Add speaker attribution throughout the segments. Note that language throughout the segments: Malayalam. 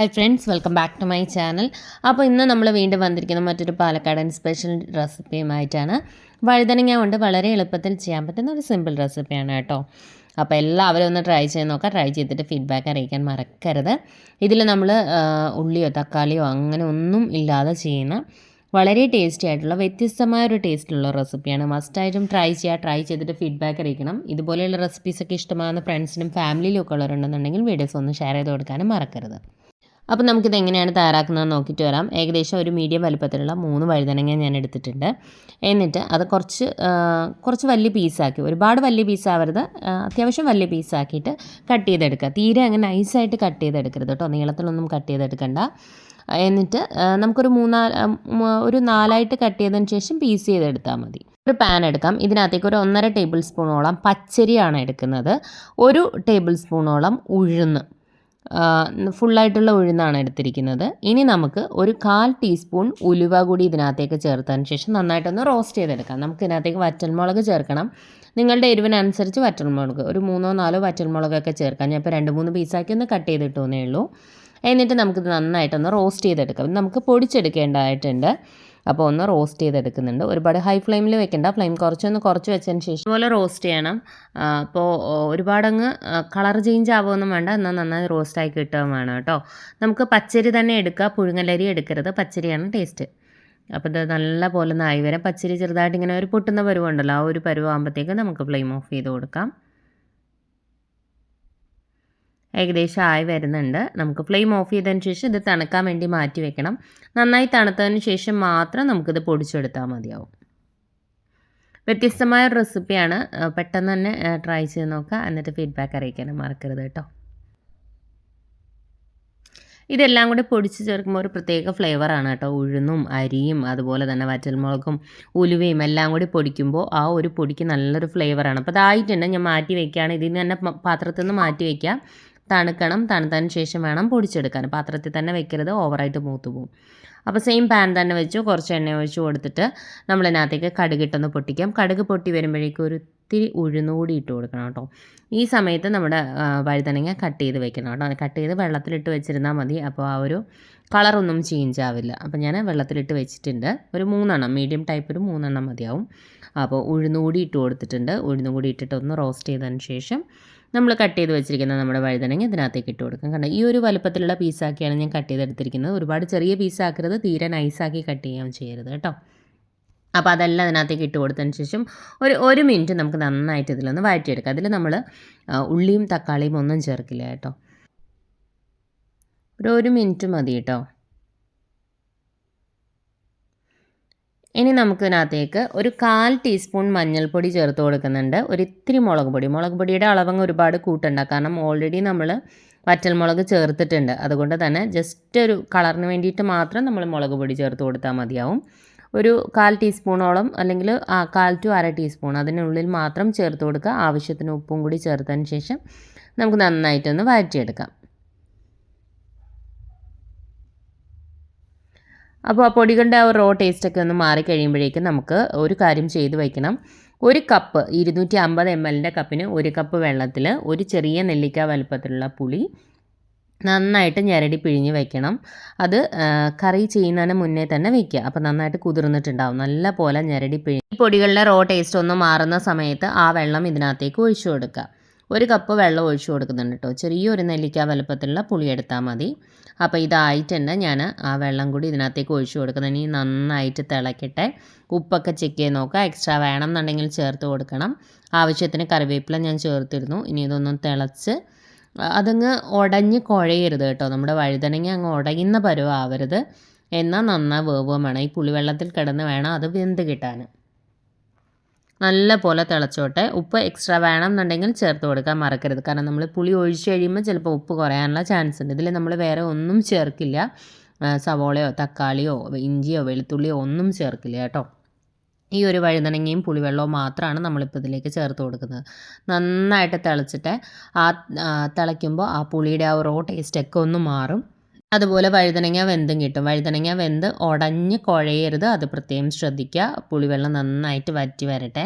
Speaker 1: Hi friends welcome back to my channel അപ്പോൾ ഇന്ന് നമ്മൾ വീണ്ടും വന്നിരിക്കുന്ന മറ്റൊരു പാലക്കാടൻ സ്പെഷ്യൽ റെസിപ്പിയുമായിട്ടാണ് വഴുതനങ്ങ കൊണ്ട് വളരെ എളുപ്പത്തിൽ ചെയ്യാൻ പറ്റുന്ന ഒരു സിമ്പിൾ റെസിപ്പിയാണ് കേട്ടോ. അപ്പോൾ എല്ലാവരും ഒന്ന് ട്രൈ ചെയ്ത് നോക്കാം. ട്രൈ ചെയ്തിട്ട് ഫീഡ്ബാക്ക് അറിയിക്കാൻ മറക്കരുത്. ഇതിൽ നമ്മൾ ഉള്ളിയോ തക്കാളിയോ അങ്ങനെ ഒന്നും ഇല്ലാതെ ചെയ്യുന്ന വളരെ ടേസ്റ്റി ആയിട്ടുള്ള വ്യത്യസ്തമായ ഒരു ടേസ്റ്റുള്ള റെസിപ്പിയാണ് മസ്റ്റായിട്ടും ട്രൈ ചെയ്യുക ട്രൈ ചെയ്തിട്ട് ഫീഡ്ബാക്ക് അറിയിക്കണം. ഇതുപോലെയുള്ള റെസിപ്പീസൊക്കെ ഇഷ്ടമാകുന്ന ഫ്രണ്ട്സിനും ഫാമിലിയിലും ഒക്കെ ഉള്ളവരുണ്ടെന്നുണ്ടെങ്കിൽ വീഡിയോസ് ഒന്ന് ഷെയർ ചെയ്ത് കൊടുക്കാനും മറക്കരുത്. അപ്പോൾ നമുക്കിത് എങ്ങനെയാണ് തയ്യാറാക്കുന്നത് നോക്കിയിട്ട് വരാം. ഏകദേശം ഒരു മീഡിയം വലുപ്പത്തിലുള്ള മൂന്ന് വഴുതനങ്ങ ഞാൻ എടുത്തിട്ടുണ്ട്. എന്നിട്ട് അത് കുറച്ച് കുറച്ച് വലിയ പീസാക്കി ഒരുപാട് വലിയ പീസാവരുത് അത്യാവശ്യം വലിയ പീസാക്കിയിട്ട് കട്ട് ചെയ്തെടുക്കുക. തീരെ അങ്ങനെ നൈസായിട്ട് കട്ട് ചെയ്തെടുക്കരുത് കേട്ടോ. നീളത്തിലൊന്നും കട്ട് ചെയ്തെടുക്കണ്ട. എന്നിട്ട് നമുക്കൊരു മൂന്നാൽ ഒരു നാലായിട്ട് കട്ട് ചെയ്തതിന് ശേഷം പീസ് ചെയ്തെടുത്താൽ മതി. ഒരു പാൻ എടുക്കാം. ഇതിനകത്തേക്ക് ഒരു ഒന്നര ടേബിൾ സ്പൂണോളം പച്ചരിയാണ് എടുക്കുന്നത്. ഒരു ടേബിൾ സ്പൂണോളം ഉഴുന്ന്. ഫുള്ളായിട്ടുള്ള ഉഴുന്നാണ് എടുത്തിരിക്കുന്നത്. ഇനി നമുക്ക് ഒരു കാൽ ടീസ്പൂൺ ഉലുവ കൂടി ഇതിനകത്തേക്ക് ചേർത്തതിന് ശേഷം നന്നായിട്ടൊന്ന് റോസ്റ്റ് ചെയ്തെടുക്കാം. നമുക്ക് ഇതിനകത്തേക്ക് വറ്റൽമുളക് ചേർക്കണം. നിങ്ങളുടെ എരിവിനനുസരിച്ച് വറ്റൽമുളക് ഒരു മൂന്നോ നാലോ വറ്റൽമുളകൊക്കെ ചേർക്കാം. ഞാൻ ഇപ്പോൾ രണ്ട് മൂന്ന് പീസാക്കി ഒന്ന് കട്ട് ചെയ്തിട്ടോന്നേ ഉള്ളൂ. എന്നിട്ട് നമുക്കിത് നന്നായിട്ടൊന്ന് റോസ്റ്റ് ചെയ്തെടുക്കാം. നമുക്ക് പൊടിച്ചെടുക്കേണ്ടതായിട്ടുണ്ട്. അപ്പോൾ ഒന്ന് റോസ്റ്റ് ചെയ്തെടുക്കുന്നുണ്ട്. ഒരുപാട് ഹൈ ഫ്ലെയിമിൽ വെക്കേണ്ട. ഫ്ലെയിം കുറച്ചൊന്ന് കുറച്ച് വെച്ചതിന് ശേഷം അതുപോലെ റോസ്റ്റ് ചെയ്യണം. അപ്പോൾ ഒരുപാടങ്ങ് കളർ ചേഞ്ച് ആവുമൊന്നും വേണ്ട. എന്നാൽ നന്നായി റോസ്റ്റായി കിട്ടുകയും വേണം കേട്ടോ. നമുക്ക് പച്ചരി തന്നെ എടുക്കുക പുഴുങ്ങലരി എടുക്കരുത്. പച്ചരിയാണ് ടേസ്റ്റ് അപ്പോൾ ഇത് നല്ല പോലെ നായി വരാം. പച്ചരി ചെറുതായിട്ട് ഇങ്ങനെ ഒരു പൊട്ടുന്ന പരുവുണ്ടല്ലോ. ആ ഒരു പരുവാകുമ്പോഴത്തേക്ക് നമുക്ക് ഫ്ലെയിം ഓഫ് ചെയ്ത് കൊടുക്കാം. ഏകദേശം ആയി വരുന്നുണ്ട്. നമുക്ക് ഫ്ലെയിം ഓഫ് ചെയ്തതിന് ശേഷം ഇത് തണുക്കാൻ വേണ്ടി മാറ്റി വെക്കണം. നന്നായി തണുത്തതിന് ശേഷം മാത്രം നമുക്കിത് പൊടിച്ചെടുത്താൽ മതിയാവും. വ്യത്യസ്തമായ റെസിപ്പിയാണ് പെട്ടെന്ന് തന്നെ ട്രൈ ചെയ്ത് നോക്കുക. എന്നിട്ട് ഫീഡ്ബാക്ക് അറിയിക്കാനും മറക്കരുത് കേട്ടോ. ഇതെല്ലാം കൂടി പൊടിച്ച് ചേർക്കുമ്പോൾ ഒരു പ്രത്യേക ഫ്ലേവറാണ് കേട്ടോ. ഉഴുന്നും അരിയും അതുപോലെ തന്നെ വറ്റൽമുളകും ഉലുവയും എല്ലാം കൂടി പൊടിക്കുമ്പോൾ ആ ഒരു പൊടിക്ക് നല്ലൊരു ഫ്ലേവറാണ് അപ്പോൾ അതായിട്ടുണ്ട് ഞാൻ മാറ്റി വയ്ക്കുകയാണ് ഇതിൽ നിന്ന് തന്നെ പാത്രത്തിൽ നിന്ന് മാറ്റി വയ്ക്കാം തണുക്കണം തണുത്തതിന് ശേഷം വേണം പൊടിച്ചെടുക്കാൻ. പാത്രത്തിൽ തന്നെ വെക്കരുത് ഓവറായിട്ട് മൂത്ത് പോകും അപ്പോൾ സെയിം പാൻ തന്നെ വെച്ചു കുറച്ച് എണ്ണ ഒഴിച്ച് കൊടുത്തിട്ട് നമ്മളതിനകത്തേക്ക് കടുകിട്ടൊന്ന് പൊട്ടിക്കാം. കടുക് പൊട്ടി വരുമ്പോഴേക്കും ഒരു ഇത്തിരി ഉഴുന്നുകൂടി ഇട്ട് കൊടുക്കണം കേട്ടോ. ഈ സമയത്ത് നമ്മുടെ വഴുതനങ്ങ കട്ട് ചെയ്ത് വെക്കണം കേട്ടോ. കട്ട് ചെയ്ത് വെള്ളത്തിലിട്ട് വെച്ചിരുന്നാൽ മതി. അപ്പോൾ ആ ഒരു കളറൊന്നും ചേഞ്ച് ആവില്ല. അപ്പോൾ ഞാൻ വെള്ളത്തിലിട്ട് വെച്ചിട്ടുണ്ട്. ഒരു മൂന്നെണ്ണം മീഡിയം ടൈപ്പ് ഒരു മൂന്നെണ്ണം മതിയാവും. അപ്പോൾ ഉഴുന്നുകൂടി ഇട്ട് കൊടുത്തിട്ടുണ്ട്. ഉഴുന്നുകൂടി ഇട്ടിട്ട് ഒന്ന് റോസ്റ്റ് ചെയ്തതിന് ശേഷം നമ്മൾ കട്ട് ചെയ്ത് വെച്ചിരിക്കുന്ന നമ്മുടെ വഴുതനങ്ങ ഇതിനകത്തേക്ക് ഇട്ട് കൊടുക്കും. കാരണം ഈ ഒരു വലുപ്പത്തിലുള്ള പീസാക്കിയാണ് ഞാൻ കട്ട് ചെയ്തെടുത്തിരിക്കുന്നത്. ഒരുപാട് ചെറിയ പീസാക്കരുത് തീരെ നൈസാക്കി കട്ട് ചെയ്യാൻ ചെയ്യരുത് കേട്ടോ. അപ്പോൾ അതെല്ലാം അതിനകത്തേക്ക് ഇട്ട് കൊടുത്തതിന് ശേഷം ഒരു ഒരു മിനിറ്റ് നമുക്ക് നന്നായിട്ട് ഇതിലൊന്ന് വഴറ്റിയെടുക്കാം. അതിൽ നമ്മൾ ഉള്ളിയും തക്കാളിയും ഒന്നും ചേർക്കില്ല കേട്ടോ. ഒരു ഒരു മിനിറ്റ് മതി കേട്ടോ. ഇനി നമുക്കിതിനകത്തേക്ക് ഒരു കാൽ ടീസ്പൂൺ മഞ്ഞൾപ്പൊടി ചേർത്ത് കൊടുക്കുന്നുണ്ട്. ഒരു ഇത്തിരി മുളക് പൊടി. മുളക് പൊടിയുടെ അളവങ്ങ് ഒരുപാട് കൂട്ടണ്ട. കാരണം ഓൾറെഡി നമ്മൾ വറ്റൽമുളക് ചേർത്തിട്ടുണ്ട്. അതുകൊണ്ട് തന്നെ ജസ്റ്റ് ഒരു കളറിന് വേണ്ടിയിട്ട് മാത്രം നമ്മൾ മുളക് പൊടി ചേർത്ത് കൊടുത്താൽ മതിയാവും. ഒരു കാൽ ടീസ്പൂണോളം അല്ലെങ്കിൽ കാൽ ടു അര ടീസ്പൂൺ അതിനുള്ളിൽ മാത്രം ചേർത്ത് കൊടുക്കുക. ആവശ്യത്തിന് ഉപ്പും കൂടി ചേർത്തതിന് ശേഷം നമുക്ക് നന്നായിട്ടൊന്ന് വഴറ്റിയെടുക്കാം. അപ്പോൾ ആ പൊടികളുടെ ആ റോ ടേസ്റ്റൊക്കെ ഒന്ന് മാറി കഴിയുമ്പോഴേക്കും നമുക്ക് ഒരു കാര്യം ചെയ്ത് വയ്ക്കണം ഒരു കപ്പ് ഇരുന്നൂറ്റി അമ്പത് എം എല്ലിന്റെ കപ്പിന് ഒരു കപ്പ് വെള്ളത്തിൽ ഒരു ചെറിയ നെല്ലിക്ക വലുപ്പത്തിലുള്ള പുളി നന്നായിട്ട് ഞരടി പിഴിഞ്ഞ് വെക്കണം. അത് കറി ചെയ്യുന്നതിന് മുന്നേ തന്നെ വെക്കുക. അപ്പോൾ നന്നായിട്ട് കുതിർന്നിട്ടുണ്ടാവും. നല്ല പോലെ ഞെരടി പിഴിഞ്ഞ് പൊടികളുടെ റോ ടേസ്റ്റ് ഒന്ന് മാറുന്ന സമയത്ത് ആ വെള്ളം ഇതിനകത്തേക്ക് ഒഴിച്ചു കൊടുക്കുക. ഒരു കപ്പ് വെള്ളം ഒഴിച്ചു കൊടുക്കുന്നുണ്ട് കേട്ടോ ചെറിയൊരു നെല്ലിക്ക വലുപ്പത്തിലുള്ള പുളി എടുത്താൽ മതി. അപ്പോൾ ഇതായിട്ടുണ്ട് ഞാൻ ആ വെള്ളം കൂടി ഇതിനകത്തേക്ക് ഒഴിച്ചു കൊടുക്കുന്നത് ഇനി നന്നായിട്ട് തിളക്കട്ടെ. ഉപ്പൊക്കെ ചെക്ക് ചെയ്ത് നോക്കുക. എക്സ്ട്രാ വേണം എന്നുണ്ടെങ്കിൽ ചേർത്ത് കൊടുക്കണം. ആവശ്യത്തിന് കറിവേപ്പില ഞാൻ ചേർത്തിരുന്നു. ഇനി ഇതൊന്നും തിളച്ച് അതങ്ങ് ഉടഞ്ഞ് കുഴയരുത് കേട്ടോ നമ്മുടെ വഴുതനങ്ങ അങ്ങ് ഉടയുന്ന പരുവാവരുത് എന്നാൽ നന്നായി വേവുകയും വേണം. ഈ പുളിവെള്ളത്തിൽ കിടന്ന് വേണം അത് വെന്ത് കിട്ടാൻ. നല്ല പോലെ തിളച്ചോട്ടെ. ഉപ്പ് എക്സ്ട്രാ വേണം എന്നുണ്ടെങ്കിൽ ചേർത്ത് കൊടുക്കാൻ മറക്കരുത്. കാരണം നമ്മൾ പുളി ഒഴിച്ച് കഴിയുമ്പോൾ ചിലപ്പോൾ ഉപ്പ് കുറയാനുള്ള ചാൻസ് ഉണ്ട്. ഇതിൽ നമ്മൾ വേറെ ഒന്നും ചേർക്കില്ല. സവോളയോ തക്കാളിയോ ഇഞ്ചിയോ വെളുത്തുള്ളിയോ ഒന്നും ചേർക്കില്ല കേട്ടോ. ഈ ഒരു വഴുതനങ്ങയും പുളിവെള്ളവും മാത്രമാണ് നമ്മളിപ്പോൾ ഇതിലേക്ക് ചേർത്ത് കൊടുക്കുന്നത്. നന്നായിട്ട് തിളച്ചിട്ട് ആ തിളയ്ക്കുമ്പോൾ ആ പുളിയുടെ ആ റോ ടേസ്റ്റൊക്കെ ഒന്ന് മാറും. അതുപോലെ വഴുതനങ്ങ വെന്തും കിട്ടും. വഴുതനങ്ങ വെന്ത് ഉടഞ്ഞ് കുഴയരുത്. അത് പ്രത്യേകം ശ്രദ്ധിക്കുക. പുളിവെള്ളം നന്നായിട്ട് വറ്റി വരട്ടെ.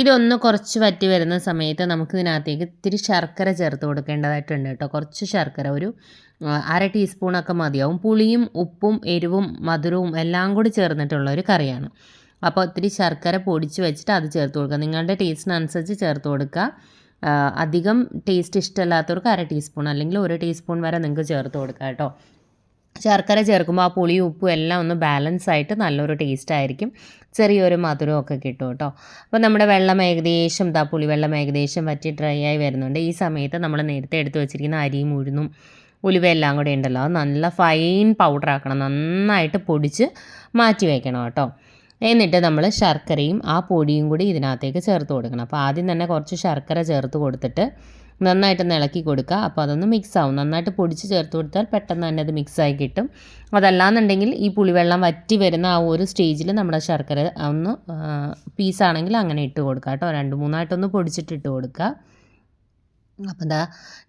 Speaker 1: ഇതൊന്ന് കുറച്ച് വറ്റി വരുന്ന സമയത്ത് നമുക്ക് ഇതിനകത്തേക്ക് ഇത്തിരി ശർക്കര ചേർത്ത് കൊടുക്കേണ്ടതായിട്ടുണ്ട് കേട്ടോ. കുറച്ച് ശർക്കര ഒരു അര ടീസ്പൂണൊക്കെ മതിയാവും. പുളിയും ഉപ്പും എരിവും മധുരവും എല്ലാം കൂടി ചേർന്നിട്ടുള്ള ഒരു കറിയാണ്. അപ്പോൾ ഒത്തിരി ശർക്കര പൊടിച്ച് വെച്ചിട്ട് അത് ചേർത്ത് കൊടുക്കുക. നിങ്ങളുടെ ടേസ്റ്റിനനുസരിച്ച് ചേർത്ത് കൊടുക്കുക. അധികം ടേസ്റ്റ് ഇഷ്ടമല്ലാത്തവർക്ക് അര ടീസ്പൂൺ അല്ലെങ്കിൽ ഒരു ടീസ്പൂൺ വരെ നിങ്ങൾക്ക് ചേർത്ത് കൊടുക്കുക കേട്ടോ. ശർക്കര ചേർക്കുമ്പോൾ ആ പുളിയും ഉപ്പും എല്ലാം ഒന്ന് ബാലൻസ് ആയിട്ട് നല്ലൊരു ടേസ്റ്റ് ആയിരിക്കും. ചെറിയൊരു മധുരമൊക്കെ കിട്ടും കേട്ടോ. അപ്പോൾ നമ്മുടെ വെള്ളം ഏകദേശം ഇതാ പുളിവെള്ളം ഏകദേശം വറ്റി ഡ്രൈ ആയി വരുന്നുണ്ട്. ഈ സമയത്ത് നമ്മൾ നേരത്തെ എടുത്ത് വെച്ചിരിക്കുന്ന അരിയും ഉഴുന്നും ഉലുവ എല്ലാം കൂടെ ഉണ്ടല്ലോ. അത് നല്ല ഫൈൻ പൗഡർ ആക്കണം. നന്നായിട്ട് പൊടിച്ച് മാറ്റി വയ്ക്കണം കേട്ടോ. എന്നിട്ട് നമ്മൾ ശർക്കരയും ആ പൊടിയും കൂടി ഇതിനകത്തേക്ക് ചേർത്ത് കൊടുക്കണം. അപ്പോൾ ആദ്യം തന്നെ കുറച്ച് ശർക്കര ചേർത്ത് കൊടുത്തിട്ട് നന്നായിട്ട് ഇളക്കി കൊടുക്കുക. അപ്പോൾ അതൊന്ന് മിക്സ് ആവും നന്നായിട്ട് പൊടിച്ച് ചേർത്ത് കൊടുത്താൽ പെട്ടെന്ന് തന്നെ അത് മിക്സായി കിട്ടും. അതല്ലാന്നുണ്ടെങ്കിൽ ഈ പുളിവെള്ളം വറ്റി വരുന്ന ആ ഒരു സ്റ്റേജിൽ നമ്മുടെ ശർക്കര ഒന്ന് പീസാണെങ്കിൽ അങ്ങനെ ഇട്ട് കൊടുക്കുക കേട്ടോ. രണ്ട് മൂന്നായിട്ടൊന്ന് പൊടിച്ചിട്ട് ഇട്ട് കൊടുക്കുക. അപ്പോൾ എന്താ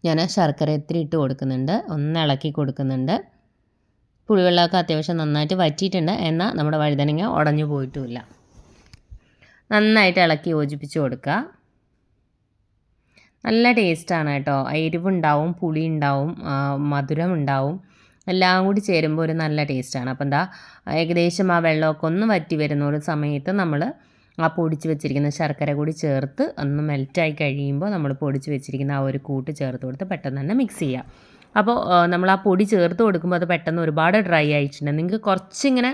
Speaker 1: ഞാൻ ശർക്കര ഇത്തിരി ഇട്ട് കൊടുക്കുന്നുണ്ട്. ഒന്ന് ഇളക്കി കൊടുക്കുന്നുണ്ട്. പുളിവെള്ളമൊക്കെ അത്യാവശ്യം നന്നായിട്ട് വറ്റിയിട്ടുണ്ട്. എന്നാൽ നമ്മുടെ വഴുതനങ്ങ ഉടഞ്ഞു പോയിട്ടുമില്ല. നന്നായിട്ട് ഇളക്കി യോജിപ്പിച്ച് കൊടുക്കുക. നല്ല ടേസ്റ്റാണ് കേട്ടോ. എരിവുണ്ടാവും പുളി ഉണ്ടാവും മധുരം ഉണ്ടാവും എല്ലാം കൂടി ചേരുമ്പോൾ ഒരു നല്ല ടേസ്റ്റാണ്. അപ്പോൾ എന്താ ഏകദേശം ആ വെള്ളമൊക്കെ ഒന്ന് വറ്റി വരുന്ന ഒരു സമയത്ത് നമ്മൾ ആ പൊടിച്ച് വെച്ചിരിക്കുന്ന ശർക്കര കൂടി ചേർത്ത് ഒന്ന് മെൽറ്റായി കഴിയുമ്പോൾ നമ്മൾ പൊടിച്ച് വെച്ചിരിക്കുന്ന ആ ഒരു കൂട്ട് ചേർത്ത് കൊടുത്ത് പെട്ടെന്ന് തന്നെ മിക്സ് ചെയ്യാം. അപ്പോൾ നമ്മൾ ആ പൊടി ചേർത്ത് കൊടുക്കുമ്പോൾ അത് പെട്ടെന്ന് ഒരുപാട് ഡ്രൈ ആയിട്ടുണ്ട്. നിങ്ങൾക്ക് കുറച്ചിങ്ങനെ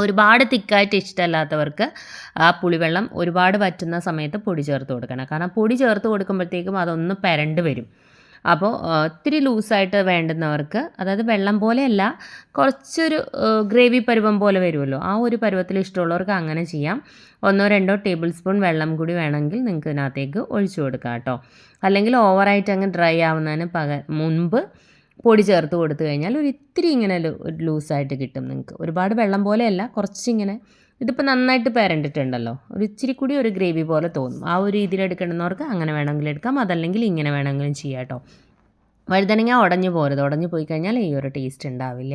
Speaker 1: ഒരുപാട് തിക്കായിട്ട് ഇഷ്ടമല്ലാത്തവർക്ക് ആ പുളിവെള്ളം ഒരുപാട് പറ്റുന്ന സമയത്ത് പൊടി ചേർത്ത് കൊടുക്കണം. കാരണം പൊടി ചേർത്ത് കൊടുക്കുമ്പോഴത്തേക്കും അതൊന്ന് പെരണ്ട് വരും. അപ്പോൾ ഒത്തിരി ലൂസായിട്ട് വേണ്ടുന്നവർക്ക് അതായത് വെള്ളം പോലെയല്ല കുറച്ചൊരു ഗ്രേവി പരുവം പോലെ വരുമല്ലോ ആ ഒരു പരുവത്തിൽ ഇഷ്ടമുള്ളവർക്ക് അങ്ങനെ ചെയ്യാം. ഒന്നോ രണ്ടോ ടേബിൾ സ്പൂൺ വെള്ളം കൂടി വേണമെങ്കിൽ നിങ്ങൾക്ക് ഇതിനകത്തേക്ക് ഒഴിച്ചു കൊടുക്കാം കേട്ടോ. അല്ലെങ്കിൽ ഓവറായിട്ട് അങ്ങ് ഡ്രൈ ആവുന്നതിന് പക മുൻപ് പൊടി ചേർത്ത് കൊടുത്തു കഴിഞ്ഞാൽ ഒരു ഇത്തിരി ഇങ്ങനെ ഒരു ലൂസായിട്ട് കിട്ടും നിങ്ങൾക്ക്. ഒരുപാട് വെള്ളം പോലെയല്ല കുറച്ചിങ്ങനെ ഇതിപ്പോൾ നന്നായിട്ട് പേരണ്ടിട്ടുണ്ടല്ലോ. ഒരു ഇച്ചിരി കൂടി ഒരു ഗ്രേവി പോലെ തോന്നും. ആ ഒരു രീതിയിൽ എടുക്കണമെന്നവർക്ക് അങ്ങനെ വേണമെങ്കിൽ എടുക്കാം. അതല്ലെങ്കിൽ ഇങ്ങനെ വേണമെങ്കിലും ചെയ്യാം കേട്ടോ. വഴുതനങ്ങ ഉടഞ്ഞു പോരുത്. ഉടഞ്ഞു പോയി കഴിഞ്ഞാൽ ഈ ഒരു ടേസ്റ്റ് ഉണ്ടാവില്ല.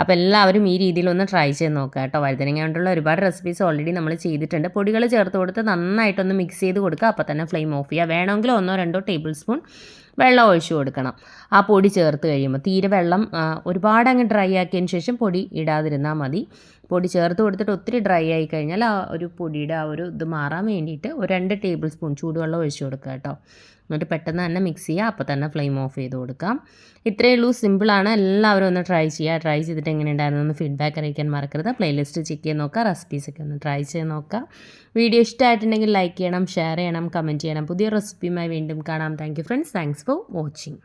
Speaker 1: അപ്പോൾ എല്ലാവരും ഈ രീതിയിലൊന്ന് ട്രൈ ചെയ്ത് നോക്കുക കേട്ടോ. വഴുതനങ്ങ കൊണ്ടുള്ള ഒരുപാട് റെസിപ്പീസ് ഓൾറെഡി നമ്മൾ ചെയ്തിട്ടുണ്ട്. പൊടികൾ ചേർത്ത് കൊടുത്ത് നന്നായിട്ടൊന്ന് മിക്സ് ചെയ്ത് കൊടുക്കുക. അപ്പോൾ തന്നെ ഫ്ലെയിം ഓഫ് ചെയ്യുക വേണമെങ്കിൽ ഒന്നോ രണ്ടോ ടേബിൾ സ്പൂൺ വെള്ളം ഒഴിച്ചു കൊടുക്കണം. ആ പൊടി ചേർത്ത് കഴിയുമ്പോൾ തീരെ വെള്ളം ഒരുപാട് അങ്ങ് ഡ്രൈ ആക്കിയതിന് ശേഷം പൊടി ഇടാതിരുന്നാൽ മതി. പൊടി ചേർത്ത് കൊടുത്തിട്ട് ഒത്തിരി ഡ്രൈ ആയി കഴിഞ്ഞാൽ ആ ഒരു പൊടിയുടെ ആ ഒരു ഇത് മാറാൻ വേണ്ടിയിട്ട് ഒരു രണ്ട് ടേബിൾ സ്പൂൺ ചൂടുവെള്ളം ഒഴിച്ചു കൊടുക്കുക കേട്ടോ. എന്നിട്ട് പെട്ടെന്ന് തന്നെ മിക്സ് ചെയ്യുക. അപ്പോൾ തന്നെ ഫ്ലെയിം ഓഫ് ചെയ്ത് കൊടുക്കാം. ഇത്രയേ ഉള്ളൂ. സിമ്പിളാണ് എല്ലാവരും ഒന്ന് ട്രൈ ചെയ്യുക. ട്രൈ ചെയ്തിട്ട് എങ്ങനെ ഉണ്ടായിരുന്നു ഒന്ന് ഫീഡ്ബാക്ക് അറിയിക്കാൻ മറക്കരുത്. പ്ലേലിസ്റ്റ് ചെക്ക് ചെയ്ത് നോക്കുക. റെസിപ്പീസൊക്കെ ഒന്ന് ട്രൈ ചെയ്ത് നോക്കുക. വീഡിയോ ഇഷ്ടമായിട്ടുണ്ടെങ്കിൽ ലൈക്ക് ചെയ്യണം ഷെയർ ചെയ്യണം കമന്റ് ചെയ്യണം. പുതിയ റെസിപ്പിയുമായി വീണ്ടും കാണാം. Thank friends thanks for watching